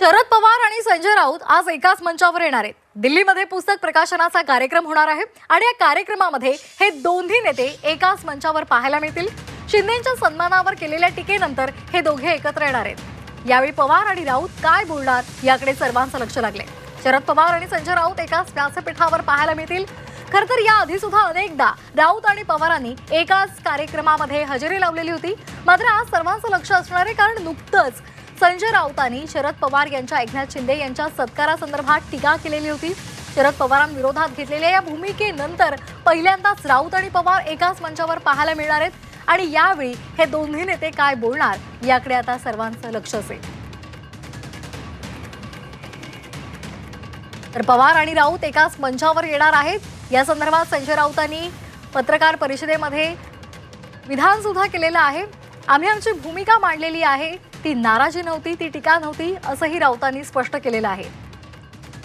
शरद पवार आणि संजय राऊत आज एकाच मंचावर येणार आहेत. दिल्लीमध्ये पुस्तक प्रकाशनाचा कार्यक्रम होणार आहे आणि या कार्यक्रमामध्ये हे दोन्ही नेते एकाच मंचावर पाहायला मिळतील. शिंदेच्या सन्मानावर केलेल्या टीकेनंतर हे दोघे एकत्र येणार आहेत. यावेळी पवार आणि राऊत काय बोलणार याकडे सर्वांचं लक्ष लागले. शरद पवार आणि संजय राऊत एकाच व्यासपीठावर पाहायला मिळतील. खर तर याआधी सुद्धा अनेकदा राऊत आणि पवारांनी एकाच कार्यक्रमामध्ये हजेरी लावलेली होती. मात्र आज सर्वांचं लक्ष असणार आहे कारण नुकतंच संजय राऊतांनी शरद पवार यांच्या एकनाथ शिंदे यांच्या सत्कारासंदर्भात टीका केलेली होती. शरद पवारांविरोधात घेतलेल्या या भूमिकेनंतर पहिल्यांदाच राऊत आणि पवार एकाच मंचावर पाहायला मिळणार आहेत. आणि यावेळी हे दोन्ही नेते काय बोलणार याकडे आता सर्वांचं लक्ष असेल. तर पवार आणि राऊत एकाच मंचावर येणार आहेत. या संदर्भात संजय राऊतांनी पत्रकार परिषदेमध्ये विधान सुद्धा केलेलं आहे. आम्ही आमची भूमिका मांडलेली आहे. ती नाराजी नव्हती ती टीका नव्हती असंही राऊतांनी स्पष्ट केलेलं आहे.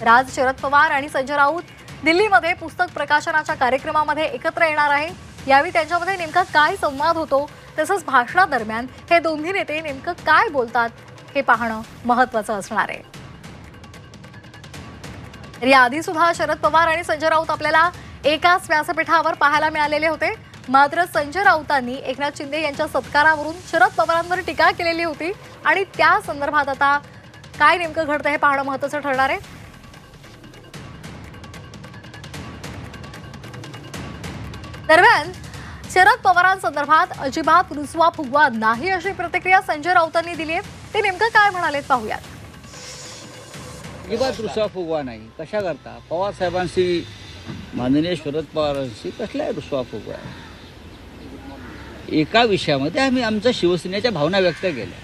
राज शरद पवार आणि संजय राऊत दिल्लीमध्ये पुस्तक प्रकाशनाच्या कार्यक्रमामध्ये एकत्र येणार आहे. यावेळी त्यांच्यामध्ये नेमका काय संवाद होतो तसंच भाषणादरम्यान हे दोन्ही नेते नेमकं काय बोलतात हे पाहणं महत्वाचं असणार आहे. याआधी सुद्धा शरद पवार आणि संजय राऊत आपल्याला एकाच व्यासपीठावर पाहायला मिळालेले होते. मात्र संजय राऊतांनी एकनाथ शिंदे यांच्या सत्कारावरून शरद पवारांवर टीका केलेली होती. आणि त्या संदर्भात आता काय नेमकं घडतं हे पाहणं महत्वाचं ठरणार आहे. दरम्यान शरद पवारांसंदर्भात अजिबात रुसवा फुगवा नाही अशी प्रतिक्रिया संजय राऊतांनी दिली आहे. ते नेमकं काय म्हणालेत पाहूयात. अजिबात रुसवा फुगवा नाही. कशा करता? पवार साहेबांशी माननीय शरद पवारांशी कसलाय रुसवा फुगवा आहे? एका विषयामध्ये आम्ही आमच्या शिवसेनेच्या भावना व्यक्त केल्या.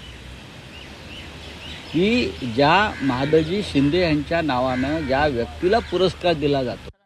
की ज्या महादजी शिंदे यांच्या नावानं ज्या व्यक्तीला पुरस्कार दिला जातो